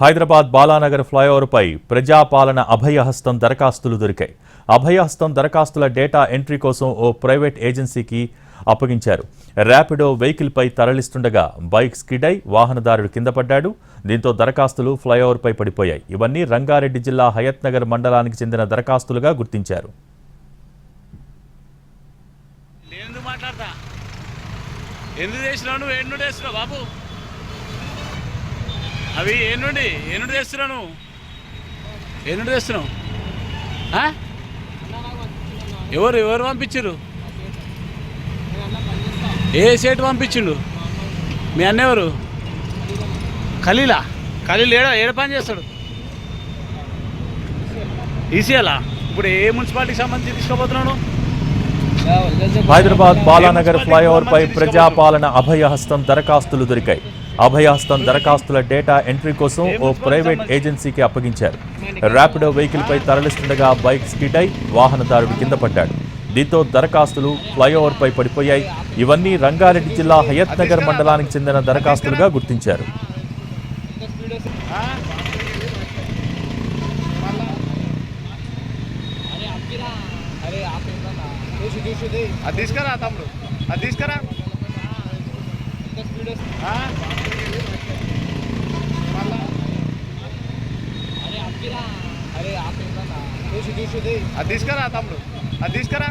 హైదరాబాద్ బాలానగర్ ఫ్లైఓవర్పై ప్రజాపాలన అభయహస్తం దరఖాస్తులు దొరికాయి. అభయహస్తం దరఖాస్తుల డేటా ఎంట్రీ కోసం ఓ ప్రైవేట్ ఏజెన్సీకి అప్పగించారు. ర్యాపిడో వెహికల్పై తరలిస్తుండగా బైక్ స్కిడ్ వాహనదారుడు కింద పడ్డాడు. దీంతో దరఖాస్తులు ఫ్లైఓవర్పై పడిపోయాయి. ఇవన్నీ రంగారెడ్డి జిల్లా హయత్నగర్ మండలానికి చెందిన దరఖాస్తులుగా గుర్తించారు. ఎందుకు మాట్లాడతా? ఎందుకు చేసినావు నువ్వు? బాబు? అవి ఏనుండి? ఏనుడు చేస్తున్నాను నుండి తెస్తున్నావు నువ్వు? తెస్తున్నావు? ఆ? ఎవరు ఎవరు పంపించారు ఏ సేటు పంపించిండు? మీ అన్న ఎవరు? ఖలీలా? ఖలీల్ ఏడ ఏడ పని చేస్తాడు? ఈసీఎలా ఇప్పుడు ఏ మున్సిపాలిటీకి సంబంధించి తీసుకోబోతున్నాడు హైదరాబాద్ బాలానగర్ ఫ్లైఓవర్పై ప్రజాపాలన అభయహస్తం దరఖాస్తులు దొరికాయి. అభయహస్తం దరఖాస్తుల డేటా ఎంట్రీ కోసం ఓ ప్రైవేట్ ఏజెన్సీకి అప్పగించారు. ర్యాపిడో వెహికల్పై తరలిస్తుండగా బైక్ స్కిడ్ అయి వాహనదారుడు కింద పడ్డాడు. దీంతో దరఖాస్తులు ఫ్లైఓవర్పై పడిపోయాయి. ఇవన్నీ రంగారెడ్డి జిల్లా హయత్ నగర్ మండలానికి చెందిన దరఖాస్తులుగా గుర్తించారు. అది తీసుకురా తమ్ముడు. అది తీసుకురా? అది తీసుకురా తమ్ముడు. అది తీసుకురా?